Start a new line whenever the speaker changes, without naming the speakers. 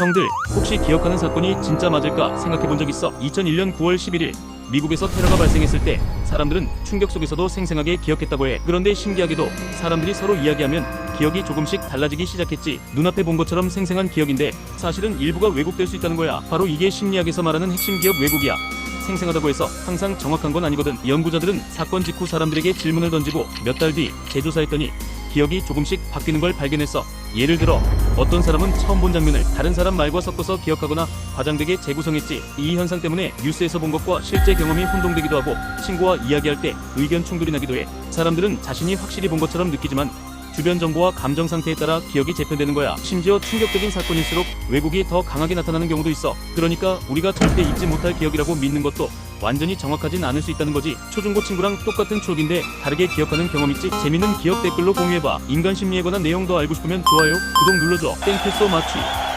형들, 혹시 기억하는 사건이 진짜 맞을까 생각해 본 적 있어? 2001년 9월 11일 미국에서 테러가 발생했을 때 사람들은 충격 속에서도 생생하게 기억했다고 해. 그런데 신기하게도 사람들이 서로 이야기하면 기억이 조금씩 달라지기 시작했지. 눈앞에 본 것처럼 생생한 기억인데 사실은 일부가 왜곡될 수 있다는 거야. 바로 이게 심리학에서 말하는 핵심 기억 왜곡이야. 생생하다고 해서 항상 정확한 건 아니거든. 연구자들은 사건 직후 사람들에게 질문을 던지고 몇 달 뒤 재조사했더니 기억이 조금씩 바뀌는 걸 발견했어. 예를 들어 어떤 사람은 처음 본 장면을 다른 사람 말과 섞어서 기억하거나 과장되게 재구성했지. 이 현상 때문에 뉴스에서 본 것과 실제 경험이 혼동되기도 하고 친구와 이야기할 때 의견 충돌이 나기도 해. 사람들은 자신이 확실히 본 것처럼 느끼지만 주변 정보와 감정 상태에 따라 기억이 재편되는 거야. 심지어 충격적인 사건일수록 왜곡이 더 강하게 나타나는 경우도 있어. 그러니까 우리가 절대 잊지 못할 기억이라고 믿는 것도 완전히 정확하진 않을 수 있다는 거지. 초중고 친구랑 똑같은 추억인데 다르게 기억하는 경험 있지? 재밌는 기억 댓글로 공유해봐. 인간 심리에 관한 내용 더 알고 싶으면 좋아요, 구독 눌러줘. 땡큐 소 마치.